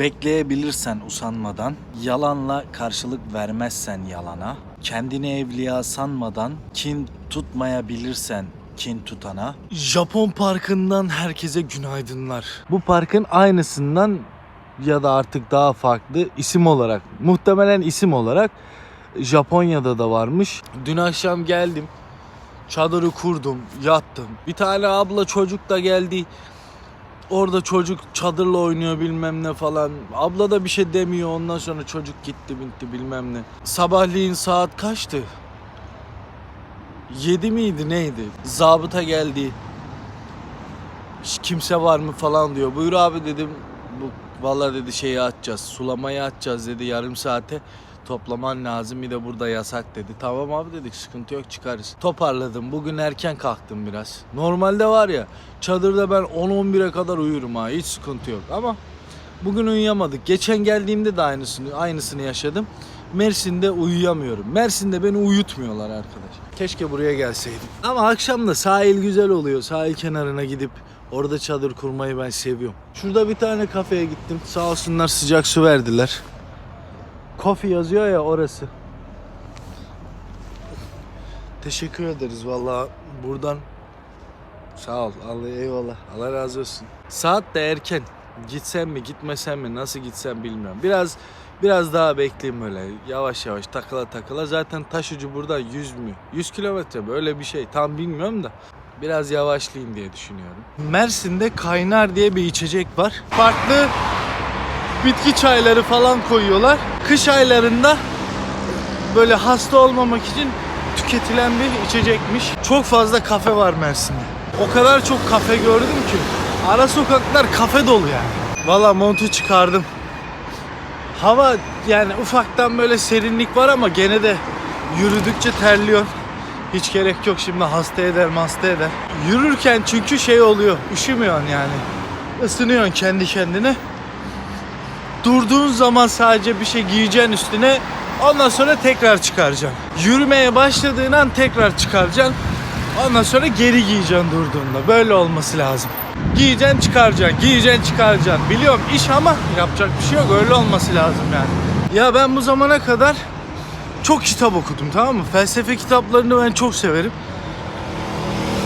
Bekleyebilirsen usanmadan, yalanla karşılık vermezsen yalana, kendini evliya sanmadan, kin tutmayabilirsen kin tutana. Japon parkından herkese günaydınlar. Bu parkın aynısından ya da artık daha farklı isim olarak, muhtemelen isim olarak Japonya'da da varmış. Dün akşam geldim. Çadırı kurdum, yattım. Bir tane abla çocuk da geldi. Orada çocuk çadırla oynuyor bilmem ne falan. Abla da bir şey demiyor. Ondan sonra çocuk gitti bitti bilmem ne. Sabahleyin saat kaçtı? 7 miydi neydi? Zabıta geldi. "Şş, Kimse var mı falan diyor. Buyur abi dedim. Bu vallahi dedi şeyi atacağız. Sulamayı atacağız dedi yarım saate. Toplaman lazım bir de burada yasak dedi. Tamam abi dedik sıkıntı yok çıkarız. Toparladım. Bugün erken kalktım biraz. Normalde var ya çadırda ben 10-11'e kadar uyurum ha hiç sıkıntı yok ama bugün uyuyamadık. Geçen geldiğimde de aynısını aynısını yaşadım. Mersin'de uyuyamıyorum. Mersin'de beni uyutmuyorlar arkadaş. Keşke buraya gelseydim. Ama akşam da sahil güzel oluyor. Sahil kenarına gidip orada çadır kurmayı ben seviyorum. Şurada bir tane kafeye gittim. Sağ olsunlar sıcak su verdiler. Coffee yazıyor ya orası. Teşekkür ederiz valla buradan. Sağ ol. Allah eyvallah. Allah razı olsun. Saat de erken. Gitsem mi gitmesem mi nasıl gitsem bilmiyorum. Biraz biraz daha bekleyeyim böyle yavaş yavaş takıla takıla. Zaten taş ucu buradan 100 mü? 100 kilometre böyle bir şey. Tam bilmiyorum da. Biraz yavaşlayayım diye düşünüyorum. Mersin'de kaynar diye bir içecek var. Farklı bitki çayları falan koyuyorlar. Kış aylarında böyle hasta olmamak için tüketilen bir içecekmiş. Çok fazla kafe var Mersin'de. O kadar çok kafe gördüm ki. Ara sokaklar kafe dolu yani. Valla montu çıkardım. Hava yani ufaktan böyle serinlik var ama gene de yürüdükçe terliyor. Hiç gerek yok şimdi hasta eder hasta eder. Yürürken çünkü şey oluyor üşümüyorsun yani. Isınıyorsun kendi kendine durduğun zaman sadece bir şey giyeceksin üstüne ondan sonra tekrar çıkaracaksın. Yürümeye başladığın an tekrar çıkaracaksın. Ondan sonra geri giyeceksin durduğunda. Böyle olması lazım. Giyeceksin çıkaracaksın, giyeceksin çıkaracaksın. Biliyorum iş ama yapacak bir şey yok. Öyle olması lazım yani. Ya ben bu zamana kadar çok kitap okudum tamam mı? Felsefe kitaplarını ben çok severim.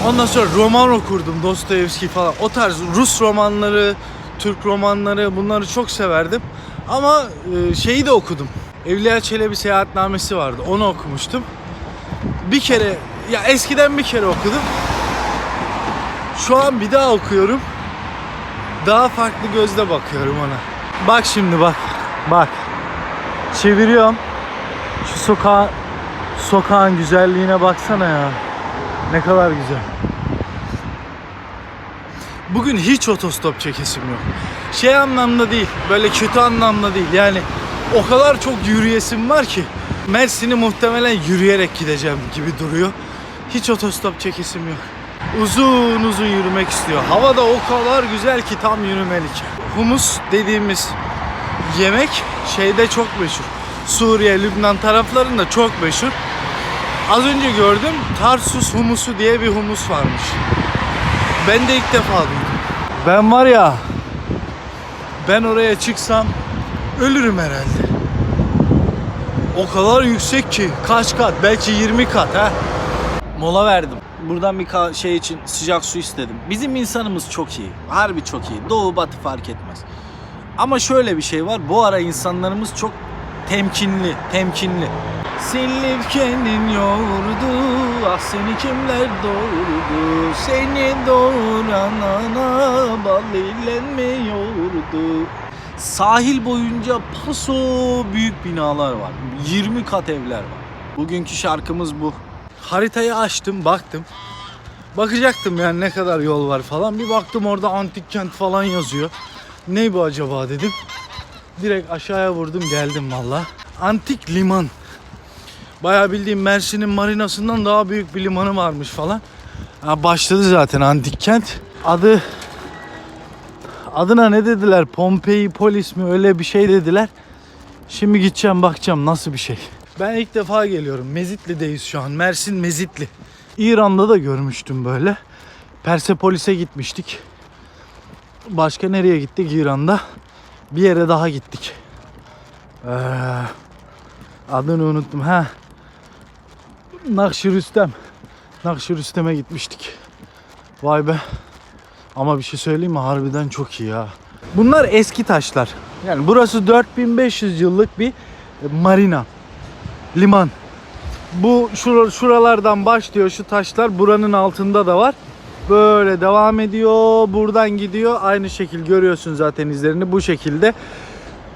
Ondan sonra roman okurdum. Dostoyevski falan. O tarz Rus romanları, Türk romanları bunları çok severdim. Ama e, şeyi de okudum. Evliya Çelebi seyahatnamesi vardı. Onu okumuştum. Bir kere ya eskiden bir kere okudum. Şu an bir daha okuyorum. Daha farklı gözle bakıyorum ona. Bak şimdi bak. Bak. Çeviriyorum. Şu sokağa sokağın güzelliğine baksana ya. Ne kadar güzel. Bugün hiç otostop çekesim yok. Şey anlamda değil, böyle kötü anlamda değil. Yani o kadar çok yürüyesim var ki Mersin'i muhtemelen yürüyerek gideceğim gibi duruyor. Hiç otostop çekesim yok. Uzun uzun yürümek istiyor. Hava da o kadar güzel ki tam yürümelik. Humus dediğimiz yemek şeyde çok meşhur. Suriye, Lübnan taraflarında çok meşhur. Az önce gördüm Tarsus humusu diye bir humus varmış. Ben de ilk defa duydum. Ben var ya ben oraya çıksam ölürüm herhalde. O kadar yüksek ki kaç kat belki 20 kat ha. Mola verdim. Buradan bir şey için sıcak su istedim. Bizim insanımız çok iyi. Harbi çok iyi. Doğu batı fark etmez. Ama şöyle bir şey var. Bu ara insanlarımız çok temkinli, temkinli. Silifke'nin yoğurdu, ah seni kimler doğurdu? Seni doğuran ana bal ile mi yoğurdu? Sahil boyunca paso büyük binalar var. 20 kat evler var. Bugünkü şarkımız bu. Haritayı açtım, baktım. Bakacaktım yani ne kadar yol var falan. Bir baktım orada antik kent falan yazıyor. Ne bu acaba dedim. Direkt aşağıya vurdum geldim valla. Antik liman. Bayağı bildiğim Mersin'in marinasından daha büyük bir limanı varmış falan. Ha, başladı zaten antik kent. Adı adına ne dediler? Pompei polis mi öyle bir şey dediler. Şimdi gideceğim bakacağım nasıl bir şey. Ben ilk defa geliyorum. Mezitli'deyiz şu an. Mersin Mezitli. İran'da da görmüştüm böyle. Persepolis'e gitmiştik. Başka nereye gittik İran'da? bir yere daha gittik. Ee, adını unuttum. Ha. Nakşi Rüstem. Nakşi Rüstem'e gitmiştik. Vay be. Ama bir şey söyleyeyim mi? Harbiden çok iyi ya. Bunlar eski taşlar. Yani burası 4500 yıllık bir marina. Liman. Bu şura- şuralardan başlıyor şu taşlar. Buranın altında da var. Böyle devam ediyor. Buradan gidiyor. Aynı şekil görüyorsun zaten izlerini. Bu şekilde.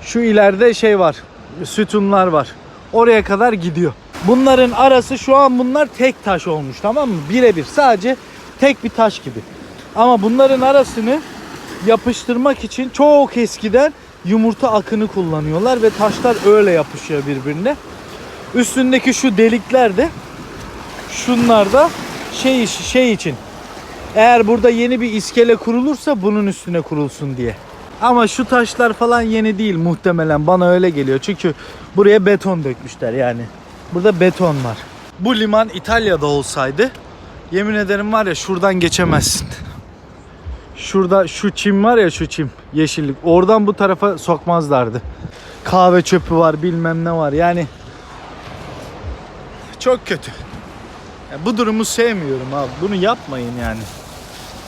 Şu ileride şey var. Sütunlar var. Oraya kadar gidiyor. Bunların arası şu an bunlar tek taş olmuş tamam mı? Birebir sadece tek bir taş gibi. Ama bunların arasını yapıştırmak için çok eskiden yumurta akını kullanıyorlar ve taşlar öyle yapışıyor birbirine. Üstündeki şu delikler de şunlar da şey şey için. Eğer burada yeni bir iskele kurulursa bunun üstüne kurulsun diye. Ama şu taşlar falan yeni değil muhtemelen bana öyle geliyor. Çünkü buraya beton dökmüşler yani. Burada beton var. Bu liman İtalya'da olsaydı yemin ederim var ya şuradan geçemezsin. Şurada şu çim var ya şu çim yeşillik. Oradan bu tarafa sokmazlardı. Kahve çöpü var bilmem ne var yani. Çok kötü. Ya bu durumu sevmiyorum abi. Bunu yapmayın yani.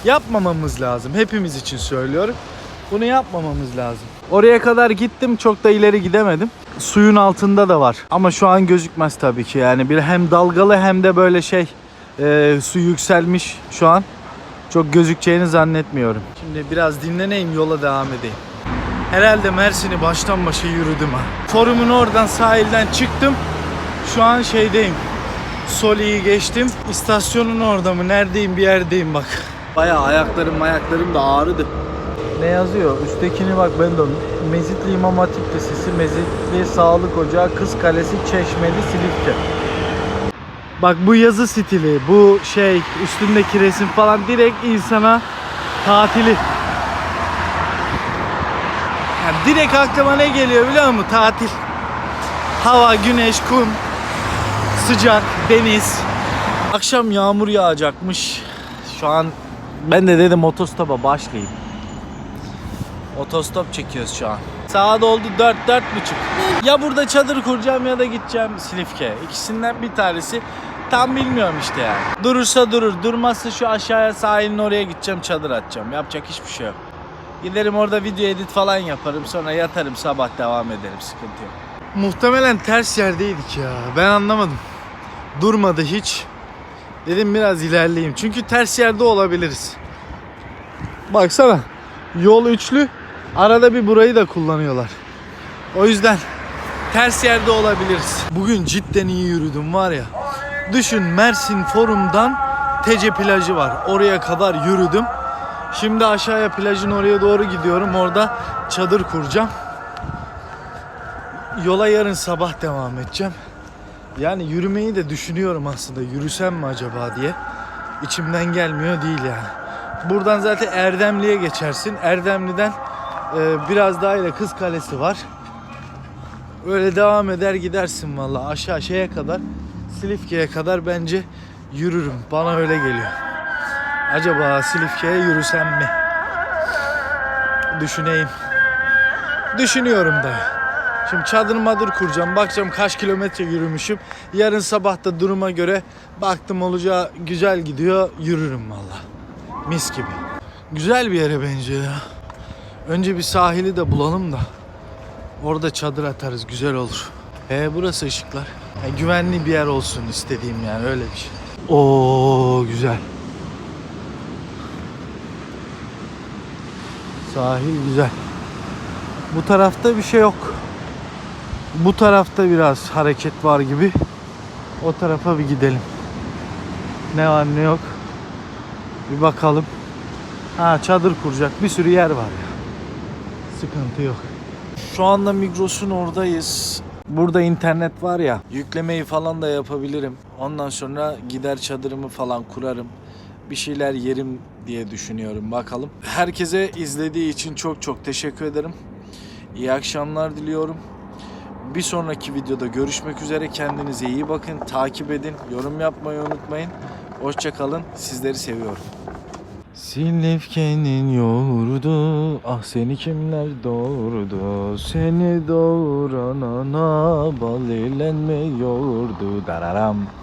Yapmamamız lazım. Hepimiz için söylüyorum. Bunu yapmamamız lazım. Oraya kadar gittim. Çok da ileri gidemedim. Suyun altında da var. Ama şu an gözükmez tabii ki. Yani bir hem dalgalı hem de böyle şey e, su yükselmiş şu an. Çok gözükeceğini zannetmiyorum. Şimdi biraz dinleneyim yola devam edeyim. Herhalde Mersin'i baştan başa yürüdüm ha. Forumun oradan sahilden çıktım. Şu an şeydeyim. Soli'yi geçtim. İstasyonun orada mı? Neredeyim? Bir yerdeyim bak. Bayağı ayaklarım ayaklarım da ağrıdı. Ne yazıyor? Üsttekini bak ben de Mezitli İmam Hatip Lisesi, Mezitli Sağlık Ocağı, Kız Kalesi, Çeşmeli, Silifke. Bak bu yazı stili, bu şey üstündeki resim falan direkt insana tatili. Yani direkt aklıma ne geliyor biliyor musun? Tatil. Hava, güneş, kum, sıcak, deniz. Akşam yağmur yağacakmış. Şu an ben de dedim otostopa başlayayım. Otostop çekiyoruz şu an. Saat oldu 4 4 buçuk. Ya burada çadır kuracağım ya da gideceğim Silifke. İkisinden bir tanesi. Tam bilmiyorum işte yani. Durursa durur. Durmazsa şu aşağıya sahilin oraya gideceğim çadır atacağım. Yapacak hiçbir şey yok. Giderim orada video edit falan yaparım. Sonra yatarım sabah devam ederim. Sıkıntı yok. Muhtemelen ters yerdeydik ya. Ben anlamadım. Durmadı hiç. Dedim biraz ilerleyeyim. Çünkü ters yerde olabiliriz. Baksana. Yol üçlü. Arada bir burayı da kullanıyorlar. O yüzden ters yerde olabiliriz. Bugün cidden iyi yürüdüm var ya. Düşün Mersin Forum'dan Tece plajı var. Oraya kadar yürüdüm. Şimdi aşağıya plajın oraya doğru gidiyorum. Orada çadır kuracağım. Yola yarın sabah devam edeceğim. Yani yürümeyi de düşünüyorum aslında. Yürüsem mi acaba diye. İçimden gelmiyor değil yani. Buradan zaten Erdemli'ye geçersin. Erdemli'den e, biraz daha ile Kız Kalesi var. Öyle devam eder gidersin valla aşağı şeye kadar Silifke'ye kadar bence yürürüm. Bana öyle geliyor. Acaba Silifke'ye yürüsem mi? Düşüneyim. Düşünüyorum da. Şimdi çadır madır kuracağım. Bakacağım kaç kilometre yürümüşüm. Yarın sabah da duruma göre baktım olacağı güzel gidiyor. Yürürüm valla. Mis gibi. Güzel bir yere benziyor ya. Önce bir sahili de bulalım da. Orada çadır atarız. Güzel olur. E burası ışıklar. Yani güvenli bir yer olsun istediğim yani öyle bir şey. Oo güzel. Sahil güzel. Bu tarafta bir şey yok. Bu tarafta biraz hareket var gibi. O tarafa bir gidelim. Ne var ne yok. Bir bakalım. Ha çadır kuracak bir sürü yer var ya. Sıkıntı yok. Şu anda Migros'un oradayız. Burada internet var ya. Yüklemeyi falan da yapabilirim. Ondan sonra gider çadırımı falan kurarım. Bir şeyler yerim diye düşünüyorum. Bakalım. Herkese izlediği için çok çok teşekkür ederim. İyi akşamlar diliyorum. Bir sonraki videoda görüşmek üzere. Kendinize iyi bakın. Takip edin. Yorum yapmayı unutmayın. Hoşçakalın. Sizleri seviyorum. Silifke'nin yoğurdu Ah seni kimler doğurdu? Seni doğuran ana Bal ile yoğurdu Dararam